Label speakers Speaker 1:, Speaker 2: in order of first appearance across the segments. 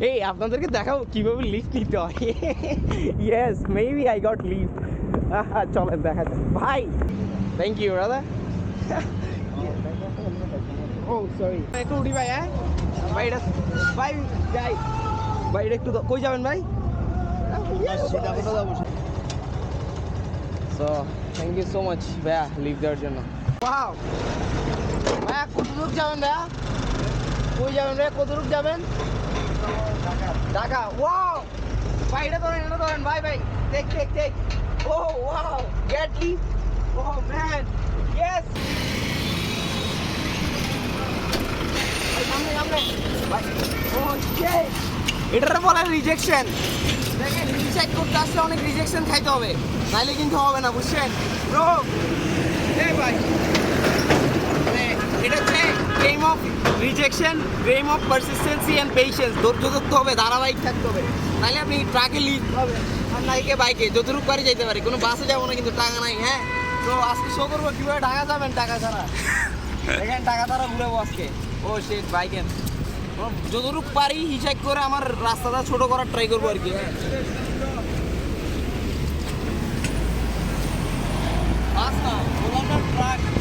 Speaker 1: এই আপনাদেরকে দেখাবো কীভাবে লিফট নিতে হয়। Yes maybe I got lift চলেন দেখা যাক। ভাই থ্যাংক ইউ দাদা ও সরি একটু উঠি ভাই হ্যাঁ? ভাই এটা ভাই যাই ভাই এটা একটু দ- কই যাবেন ভাই? So thank you so much ভাইয়া লিভ দেওয়ার জন্য। ভাইয়া কত দূর যাবেন ভাইয়া? কই যাবেন ভাইয়া? কত দূর যাবেন? ঢাকা ওয়াও ভাই এটা ধরেন এটা ধরেন ভাই ভাই take take take oh wow get leave oh man yes সামনে সামনে। ভাই ও শিট এটার বলে রিজেকশন দেখেন রিচেক করতে আসলে অনেক রিজেকশন খাইতে হবে। নাইলে কিন্তু হবে না বুঝছেন? ব্রো ভাই এটা হচ্ছে game of rejection game of persistency and patience ধৈর্য ধরতে হবে ধারাবাহিক থাকতে হবে। নাহলে আপনি ট্রাকে লিড হবে আর নাইকে বাইকে যতটুকু পারি যেতে পারি। কোনো বাসে যাব না কিন্তু টাকা নাই হ্যাঁ? তো আজকে শো করব কীভাবে ঢাকা যাবেন টাকা ছাড়া? এখানে টাকা ছাড়া ঘুরেবো আজকে ও শেট বাইকেন যতটুকু পারি হিসাব করে আমার রাস্তাটা ছোট করার ট্রাই করব আর কি। হ্যাঁ বাস না ট্রাক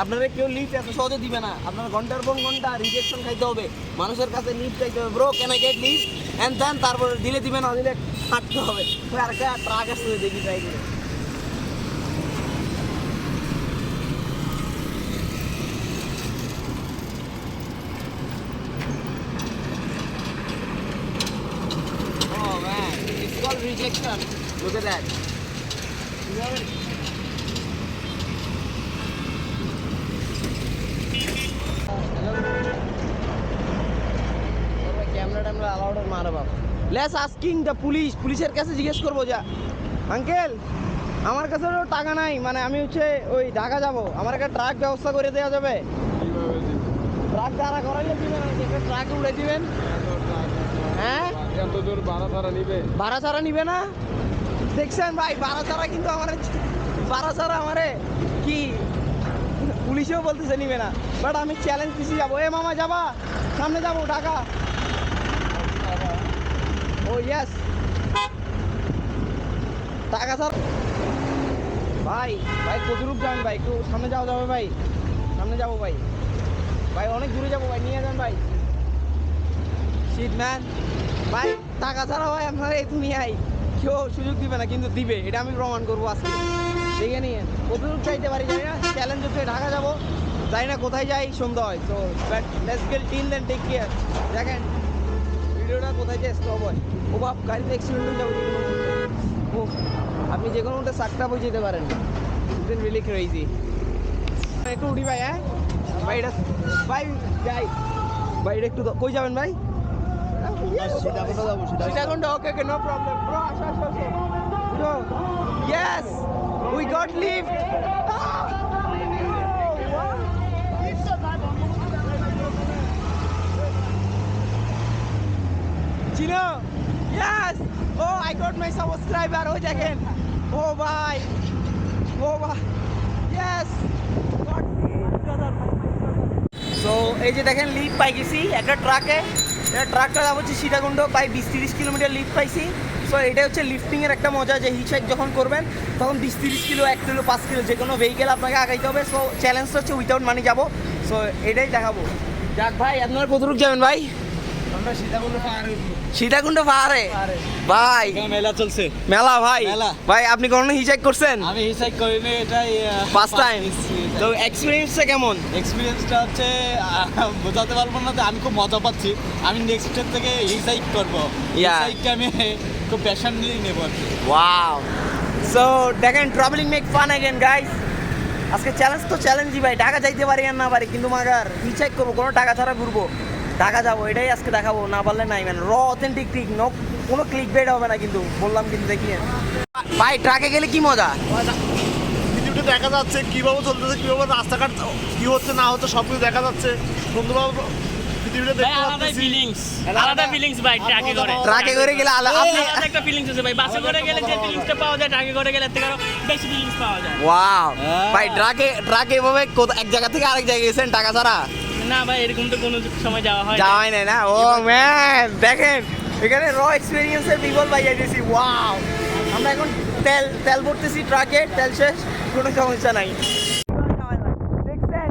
Speaker 1: আপনারা কেউ লিফট এত সহজে দিবে না আপনার ঘণ্টার পর ঘণ্টা রিজেকশন খাইতে হবে মানুষের কাছে লিফট চাইতে হবে ব্রো কেন গেট লিফট অ্যান্ড দেন তারপর দিলে দিবে, না দিলে হাঁটতে হবে আর আরেকটা ট্রাক আসতে দেখি ট্রাই করে Oh. Look at that. You know it? Camera ট্যামেরা allowed মারা বাপ লেস আস্কিং দ্য পুলিশ পুলিশের কাছে জিজ্ঞেস করব যা। আঙ্কেল আমার কাছে তো টাকা নাই। মানে আমি হচ্ছে ওই ঢাকা যাব। আমার একটা ট্রাক ব্যবস্থা করে দেওয়া যাবে। ট্রাক দাঁড়া করাইলে দিবেন একটা ট্রাক উড়ে দিবেন। হ্যাঁ?
Speaker 2: এত দূর ভাড়া ভাড়া নিবে?
Speaker 1: ভাড়া ছাড়া নিবে না? দেখছেন ভাই ভাড়া ছাড়া কিন্তু আমার ভাড়া ছাড়া আমারে কি পুলিশেও বলতেছে নিবে না। বাট আমি চ্যালেঞ্জ দিছি যাব। এ মামা যাবা? সামনে যাব ঢাকা। ও ইয়েস টাকা স্যার ভাই ভাই কতটুক যাবেন ভাই, একটু সামনে যাওয়া যাবে ভাই। সামনে যাব ভাই। ভাই, অনেক দূরে যাব ভাই, নিয়ে যান ভাই। শীত ম্যান ভাই, টাকা ছাড়া ভাই আপনারা এই দুনিয়ায় কেউ সুযোগ দিবে না, কিন্তু দিবে। এটা আমি প্রমাণ করব আজকে। দেখে নিয়ে কতদূর চাইতে পারি জানি না? চ্যালেঞ্জ হচ্ছে ঢাকা যাব। জানি না কোথায় যাই, সন্ধ্যা হয়। তো but let's get till then take care দেখেন, ভিডিওটা কোথায় যে স্টপ হয়। ও বাপ, গাড়িতে অ্যাক্সিডেন্ট হয়ে যাবে? ও, আপনি যে কোনো মধ্যে সাকটা যেতে পারেন। ইটস রিলি ক্রেজি একটু উঠি ভাই হ্যাঁ? ভাই এটা ভাই, যাই। ভাই এটা একটু কই যাবেন ভাই? Sitakunda okay okay no problem bro আসো আসো উই গট লিফট চিনো yes oh I got my subscriber ওই দেখেন। ও ভাই ও ভাই ইয়েস সো এই যে দেখেন লিফট পাই গেছি একটা ট্রাকে এটা ট্রাকটা যাব হচ্ছে সীতাকুণ্ড। প্রায় বিশ তিরিশ কিলোমিটার লিফট পাইছি। সো এটা হচ্ছে লিফটিংয়ের একটা মজা যে হিসাব যখন করবেন, তখন বিশ তিরিশ কিলো, এক কিলো, পাঁচ কিলো যে কোনো ভেহিকেল আপনাকে আগাইতে হবে। সো চ্যালেঞ্জটা হচ্ছে উইথাউট মানি যাব। সো এটাই দেখাবো। যাক ভাই, আপনার কতটুক যাবেন ভাই?
Speaker 2: সীতাকুণ্ড পাহাড়ে
Speaker 1: সীতাকুণ্ড পাহাড়ে ভাই
Speaker 2: মেলা চলছে
Speaker 1: মেলা ভাই
Speaker 2: মেলা।
Speaker 1: ভাই আপনি কখনো হিসাব করছেন
Speaker 2: আমি হিসাব করিনি এটাই
Speaker 1: ফার্স্ট টাইম তো এক্সপিরিয়েন্সটা কেমন
Speaker 2: এক্সপিরিয়েন্সটা হচ্ছে আহ, বোঝাতে পারবো না তো আমি খুব মজা পাচ্ছি আমি নেক্সটের থেকে হিসাইক করবো
Speaker 1: Yeah.
Speaker 2: হিসাইককে আমি খুব প্যাশন নিয়েই নেবো আর কি
Speaker 1: ওয়াও সো দেখেন travelling make fun again guys আজকে চ্যালেঞ্জ তো চ্যালেঞ্জই ভাই ঢাকা যাইতে পারি আর না পারি কিন্তু মাগার হিচাক করবো কোনো টাকা ছাড়া ঘুরবো ঢাকা যাব এটাই আজকে দেখাবো না পারলে নাই মানে র অথেন্টিক ক্লিক নো কোনো ক্লিক বেড হবে না কিন্তু বললাম কিন্তু দেখি। ভাই ট্রাকে গেলে কি মজা?
Speaker 3: পৃথিবীটা দেখা যাচ্ছে কীভাবে চলতেছে কীভাবে রাস্তাঘাট কি হচ্ছে না হচ্ছে সব কিছু দেখা যাচ্ছে। সুন্দরভাবে পৃথিবীটা দেখতে
Speaker 4: আলাদা
Speaker 3: পাচ্ছি।
Speaker 4: ফিলিংস
Speaker 1: আলাদা-
Speaker 4: ফিলিংস ভাই ট্রাকে করে।
Speaker 1: ট্রাকে করে গেলে আপনি
Speaker 4: আলাদা একটা ফিলিংস আছে ভাই বাসে করে গেলে যে ফিলিংসটা পাওয়া যায় ট্রাকে করে গেলে এর থেকে আরও বেশি ফিলিংস পাওয়া যায়।
Speaker 1: ওয়াও ভাই ট্রাকে ট্রাকে এভাবে কোথা- এক জায়গা থেকে আরেক জায়গায় গেছেন টাকা ছাড়া?
Speaker 4: না ভাই এরকম তো কোনো সময় যাওয়া হয়
Speaker 1: যাওয়াই নাই না? ও ম্যান দেখেন এখানে র এক্সপিরিয়েন্সের বিগল ভাই যাইতেছি ওয়াও আমরা এখন তেল তেল ভরতেছি ট্রাকে তেল শেষ কোনো সমস্যা নাই। দেখছেন?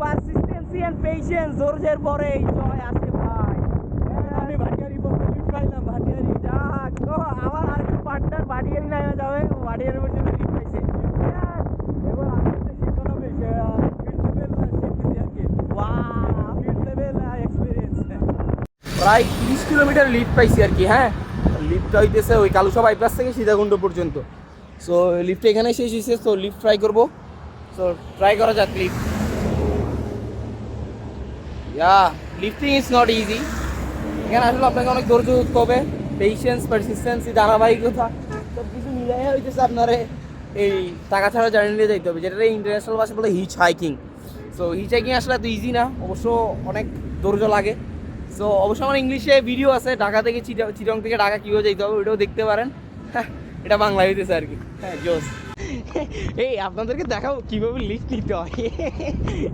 Speaker 1: পারসিস্টেন্সি পেশেন্স ধৈর্যের পরে এই জয় আসছে ভাই আমি ভাটিয়ারি বলতে লিফট পাইলাম ভাটিয়ারি। যাক ও আমার আরেকটু পার্টনার ভাটিয়ারি নাই যাবে ও ভাটিয়ারি পর্যন্ত লিফট পাইছে এবার আমি হচ্ছে শিক্ষণ হবে প্রায় তিরিশ কিলোমিটার লিফট পাইছি আর কি হ্যাঁ? লিফটটা হইতেছে ওই কালুসা বাইপাস থেকে সীতাকুণ্ড পর্যন্ত। সো লিফট এখানে শেষ হয়েছে তো লিফট ট্রাই করব। সো ট্রাই করা যাক lift yeah lifting is not easy এখানে আসলে আপনাকে অনেক ধৈর্য ধরতে হবে। পেশেন্স পারসিস্টেন্সি ধারাবাহিকতা সব কিছু মিলাই হইতেছে আপনার এই টাকা ছাড়া জার্নি নিয়ে যাইতে হবে যেটা ইন্টারন্যাশনাল ভাষা বলে hitchhiking so hitchhiking আসলে এত ইজি না, অবশ্য অনেক ধৈর্য লাগে। সো অবশ্য আমার ইংলিশে ভিডিও আছে ঢাকা থেকে চিটা থেকে ঢাকা কীভাবে যেতে হবে ওইটাও দেখতে পারেন। হ্যাঁ, এটা বাংলা হইতেছে আর কি। হ্যাঁ জোস। এই আপনাদেরকে দেখাও কীভাবে লিফট নিতে হয়।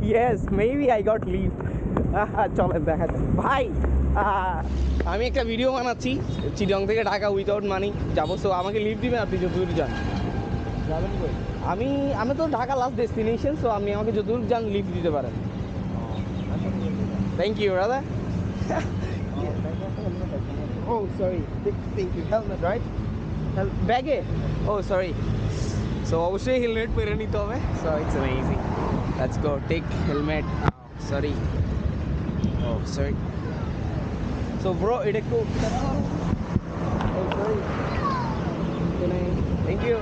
Speaker 1: Yes maybe I got lift চলেন দেখা যাক। ভাই আমি একটা ভিডিও বানাচ্ছি চিটং থেকে ঢাকা উইদাউট মানি যাব। সো আমাকে লিফট দিবেন আপনি যতদূর যান যাবেন কই? আমি আমি তো ঢাকা লাস্ট ডেস্টিনেশন সো আপনি আমাকে যতদূর যান লিফট দিতে পারেন। থ্যাংক ইউ দাদা oh, sorry. Thank you. Helmet, right? Hel baggy. Eh. Oh, sorry. So obviously helmet પહેરनी तो So it's amazing. Let's go. Take helmet. Sorry. Oh, sorry. So bro, it ekku. Oh, sorry. Thank you.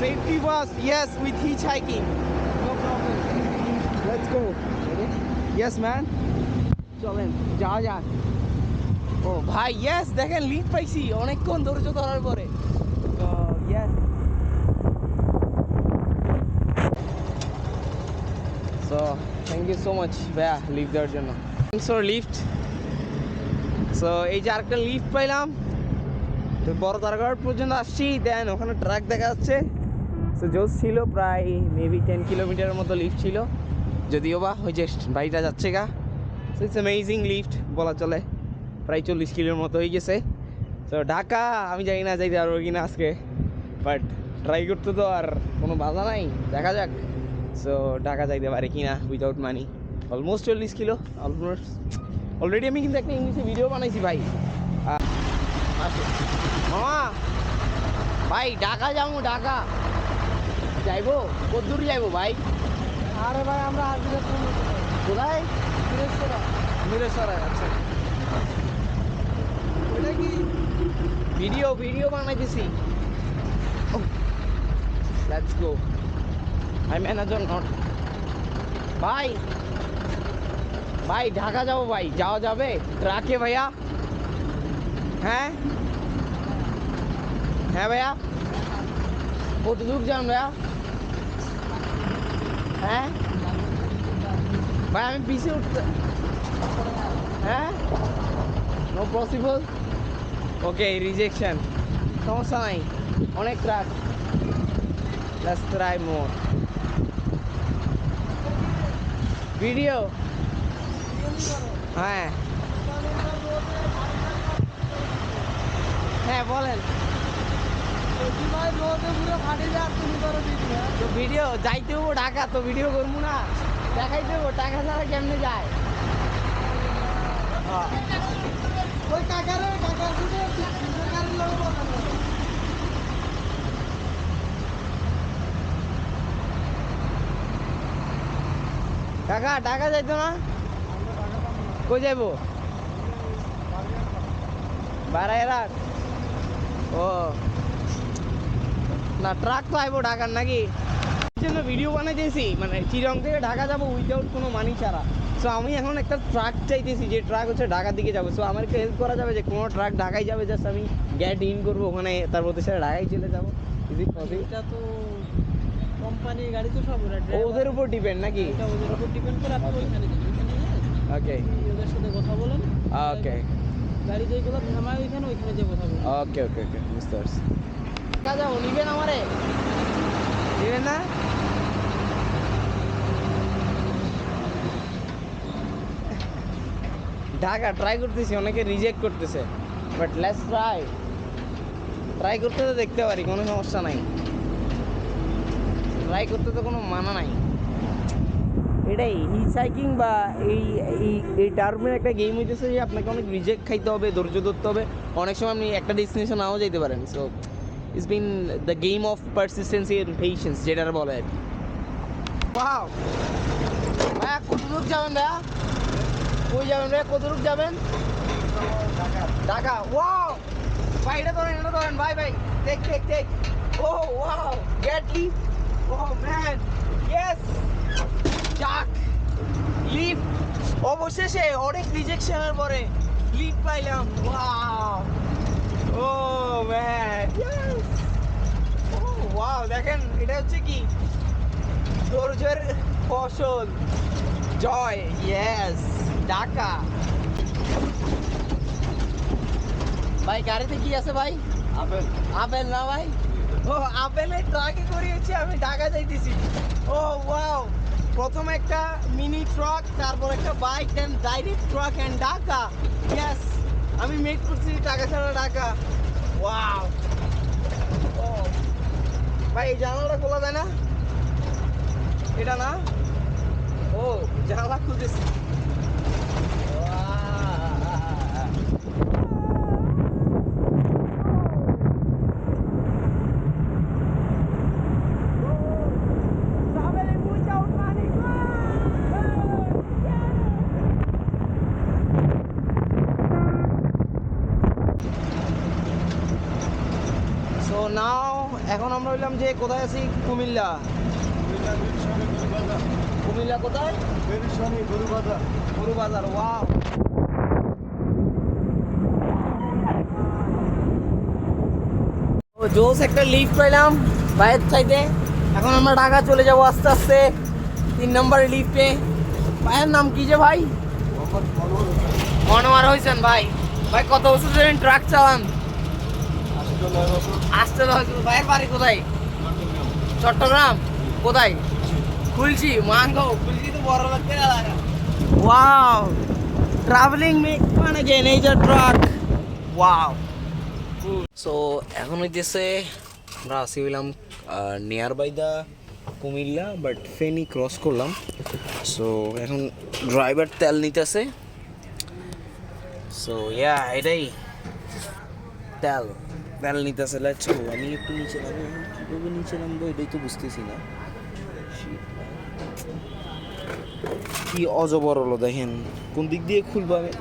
Speaker 1: Safety was, Yes, with hitchhiking. Let's go. Ready? Yes, man. চলেন যাওয়া যাক। ও ভাই yes দেখেন lead পাইছি। অনেকক্ষণ ধৈর্য ধরার পরে। তো yes so thank you so much ভাইয়া লিফট দেওয়ার জন্য। থ্যাংকস ফর লিফট সো এই যে আরেকটা লিফট পাইলাম। তো বড় তারকাট পর্যন্ত আসছি। দেন ওখানে ট্রাক দেখা যাচ্ছে। সো জোস ছিল প্রায় মেবি টেন কিলোমিটারের মতো লিফট ছিল। যদিও বা ওই যে বাড়িটা যাচ্ছে গা ইটস অ্যামেজিং লিফট বলা চলে। প্রায় চল্লিশ কিলোর মতো হয়ে গেছে। তো ঢাকা, আমি জানি না যাইতে পারব কিনা আজকে বাট ট্রাই করতে তো আর কোনো বাধা নাই, দেখা যাক। সো ঢাকা যাইতে পারে কি কিনা উইদাউট মানি অলমোস্ট চল্লিশ কিলো অলমোস্ট অলরেডি আমি কিন্তু একটা ইংলিশে ভিডিও বানাইছি ভাই। মামা, ভাই, ঢাকা যাব, ঢাকা। যাইবো? কত দূর যাইবো ভাই? আরে ভাই আমরা আসলে কোথায়? মিরেশ্বরায় আচ্ছা। ওটা কি? ভিডিও ভিডিও বানাইতেছি। Let's go I manager not ভাই ভাই ঢাকা যাব ভাই। যাওয়া যাবে? ট্রাকে ভাইয়া। হ্যাঁ? হ্যাঁ ভাইয়া? কত দূর যান ভাইয়া? হ্যাঁ? ভাই, আমি পিছিয়ে উঠতে হ্যাঁ? নো পসিবল ওকে রিজেকশন সমস্যা নাই। অনেক truck let's try more video হ্যাঁ। হ্যাঁ বলেন। তো ভিডিও যাইতে হব ঢাকা, তো ভিডিও করব না। দেখাইতে হব, টাকা ছাড়া কেমনে যায়? হ্যাঁ। কাকা, টাকা যাইতো না? কই যাইবো? বারাইরাট ও। না ট্রাক তো আইবো ঢাকার নাকি? জন্য ভিডিও বানাইতেছি মানে চিরং থেকে ঢাকা যাব উইদাউট কোনো মানি ছাড়া। সো আমি এখন একটা ট্রাক চাইতেছি যে ট্রাক হচ্ছে ঢাকার দিকে যাবে। সো আমাকে হেল্প করা যাবে যে কোনো ট্রাক ঢাকায় যাবে জাস্ট আমি গ্যাট ইন করব ওখানে তারপর সাথে ঢাকায় চলে যাব। ইজ ইট
Speaker 4: এটা তো কোম্পানির গাড়ি তো সব ওরা
Speaker 1: ওদের উপর ডিপেন্ড নাকি?
Speaker 4: ওদের উপর ডিপেন্ড করে আপনি ওইখানে
Speaker 1: ওকে
Speaker 4: ওদের সাথে কথা বলেন।
Speaker 1: ওকে
Speaker 4: গাড়ি যেগুলো থামায় ওইখানে ওইখানে যে কথা বলেন।
Speaker 1: ওকে ওকে ওকে বুঝতে পারছি। যাব নিবেন আমারে? নিবেন না? ঢাকা ট্রাই করতেছি অনেকে রিজেক্ট করতেছে। বাট লেটস ট্রাই ট্রাই করতে তো দেখতে পারি কোনো সমস্যা নাই। ট্রাই করতে তো কোনো মানা নাই। এটাই হিচাইকিং বা এই এই এই টার্মের একটা গেম হইতেছে যে আপনাকে অনেক রিজেক্ট খাইতে হবে ধৈর্য ধরতে হবে। অনেক সময় আপনি একটা ডেস্টিনেশন নাও যেতে পারেন so it's been the game of persistency and patience বলে আর কি। ওয়াও ভাইয়া কত দূর যাবেন ভাইয়া? যাবেন ভাইয়া? কত দূর যাবেন? ঢাকা। ওয়াও ভাই ধরেন ধরেন। ভাই ভাই take take take oh wow get leave oh man yes যাক অবশেষে অনেক রিজেকশনের পরে লিফট পাইলাম। Wow oh man yes oh wow দেখেন এটা হচ্ছে কি? ধৈর্যের ফসল। জয়। ইয়েস ঢাকা। ভাই গাড়িতে কি আছে ভাই?
Speaker 3: আপেল।
Speaker 1: আপেল না ভাই? ও আপেলের ট্রাকে করিয়েছি আমি ঢাকা যাইতেছি। ও ওয়াও প্রথম একটা মিনি ট্রাক তারপর একটা bike then direct truck and Dhaka yes আমি মেক করছি টাকা ছাড়া টাকা। Wow oh. ভাই, এই জানালাটা খোলা যায় না? এটা না? ও, জানালা খুলতেছি Wow. Traveling without money. So now এখন আমরা হইলাম যে কোথায় আছি? কুমিল্লা। কুমিল্লা কোথায়? গরু বাজার ওয়াও। ও জোস একটা লিফট পাইলাম বাইরের চাইতে এখন আমরা ঢাকা চলে যাব আস্তে আস্তে তিন নম্বর লিফটে ভাইয়ের নাম কি যে ভাই? মনোয়ার হয়েছেন ভাই। ভাই, কত বছর ধরে ট্রাক চালান? আসতে দশ ভাইয়ের বাড়ি কোথায় চট্টগ্রাম কোথায় খুলছি মাঙ্গো খুলছি তো বড় লাগতে এলাকা wow travelling make fun again এই যে ট্রাক ওয়াও সো এখন হইতেছে আমরা আসি হইলাম near by the Comilla but Feni cross করলাম সো এখন ড্রাইভার তেল নিতেছে সো ইয়া এটাই তেল তেল নিতেছে গো আমি একটু নিচে নামবো কীভাবে নিচে নামবো এটাই তো বুঝতেছি না. কি অজবর হলো দেখেন কোন দিক দিয়ে খুলবো আমি?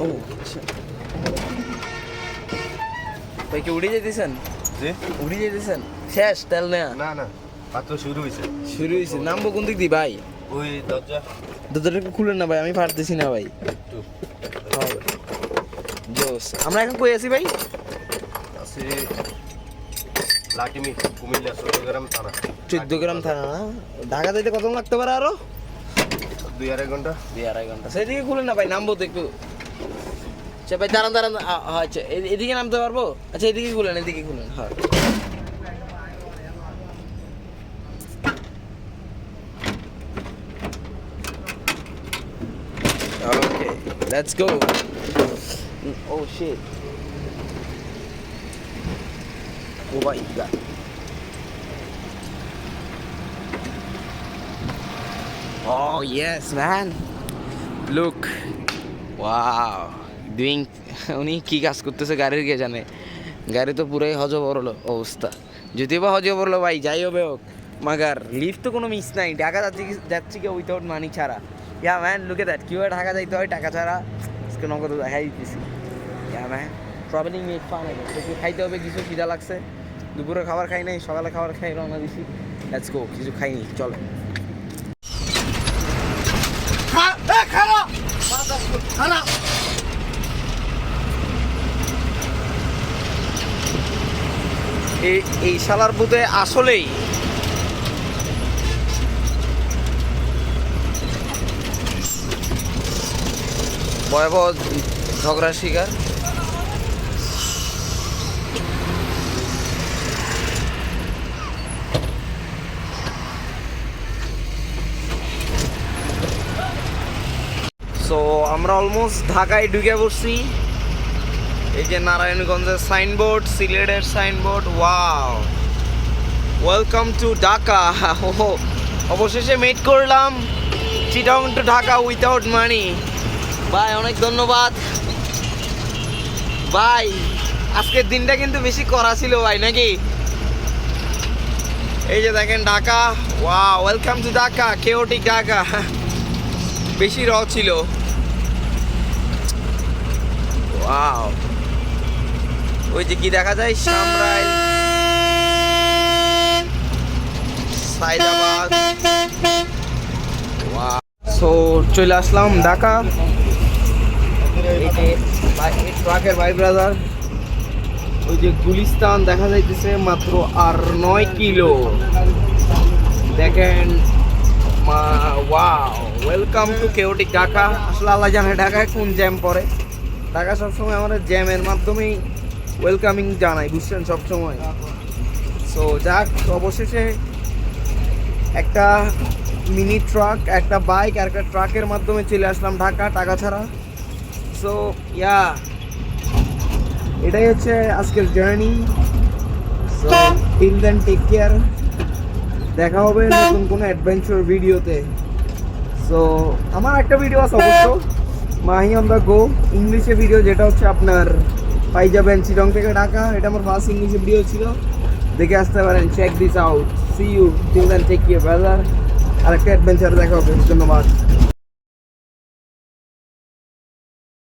Speaker 1: ও আচ্ছা। ভাই কি উড়ে যেতেছেন?
Speaker 3: জি?
Speaker 1: উড়ে যেতেছেন? শেষ তেল নেয়া।
Speaker 3: না না মাত্র শুরু হয়েছে
Speaker 1: শুরু হয়েছে নামবো কোন দিক দিয়ে ভাই?
Speaker 3: ওই দরজা।
Speaker 1: দরজাটা খুলেন না ভাই আমি পারতেছি না ভাই জোস আমরা এখন কই আছি ভাই?
Speaker 3: আছে লাটিমি কুমিল্লা চট্টগ্রাম থানা।
Speaker 1: চোদ্দ গ্রাম থানা না? ঢাকা যাইতে কত লাগতে পারে আরও?
Speaker 3: দুই আড়াই ঘণ্টা।
Speaker 1: দুই আড়াই ঘণ্টা। সেদিকে খুলেন না ভাই নামবো তো একটু। আচ্ছা ভাই দাঁড়ান দাঁড়ান। আচ্ছা এদিকে নামতে পারব? আচ্ছা এদিকে খুলেন এদিকে খুলেন হ্যাঁ। Okay, let's go. Oh shit. Oh my god. Oh yes, man. Look. Wow. Doing উনি কি কাজ করতেছে গাড়ির কে জানে গাড়ি তো পুরাই হজবরল অবস্থা যদিও বা হজবরল ভাই যাই হবে হোক মাগার লিফট তো কোনো মিস নাই ঢাকা যাচ্ছি যাচ্ছি কি উইথাউট মানি ছাড়া ইয়া ম্যান লুকে দ্যাট কীভাবে ঢাকা যাইতে হয় টাকা ছাড়া আজকে নগদ দেখাই দিতেছি ট্রাভেলিং মেক ফান কিছু খাইতে হবে কিছু খিদা লাগছে। দুপুরে খাবার খাই নাই সকালে খাবার খাই রওনা দিছি। লেটস গো কিছু খাইনি চলো। খানা! এই এই শালার বুধে আসলেই। ভয়াবহ ঝগড়া শিকার। সো আমরা অলমোস্ট ঢাকায় ঢুকে পড়ছি। এই যে নারায়ণগঞ্জের সাইনবোর্ড সিলেটের signboard wow welcome to Dhaka oh অবশেষে মিট করলাম। Chittagong to Dhaka without money ভাই, অনেক ধন্যবাদ। ভাই, আজকের দিনটা কিন্তু বেশি করা ছিল ভাই, নাকি? এই যে দেখেন ঢাকা ওয়া welcome to Dhaka chaotic Dhaka বেশি র ছিল। ওয়াও ওই যে কি দেখা যায়? সামরাইল সাইদাবাদ। সো চলে আসলাম ঢাকা। এই যে ট্রাকের ভাই ব্রাদার ওই যে গুলিস্তান দেখা যাইতেছে মাত্র আর নয় কিলো। দেখেন wow welcome to chaotic Dhaka আসলে আল্লাহ জানে ঢাকায় কোন জ্যাম পড়ে। ঢাকা সবসময় আমাদের জ্যামের মাধ্যমেই ওয়েলকামিং জানাই, বুঝছেন? সবসময়। সো যাক, অবশেষে একটা মিনি ট্রাক একটা বাইক আর একটা ট্রাকের মাধ্যমে চলে আসলাম ঢাকা, টাকা ছাড়া। সো ইয়া এটাই হচ্ছে আজকের journey so till then take care দেখা হবে নতুন কোনো অ্যাডভেঞ্চার ভিডিওতে সো আমার একটা ভিডিও আছে, অবশ্য। মাহি অন দ্য গো ইংলিশে ভিডিও যেটা হচ্ছে আপনার পাই যাবেন শিলং থেকে ঢাকা, এটা আমার ফার্স্ট ইংলিশে ভিডিও ছিল। দেখে আসতে পারেন check this out see you till then take care brother আর একটা অ্যাডভেঞ্চার দেখা হবে, ধন্যবাদ।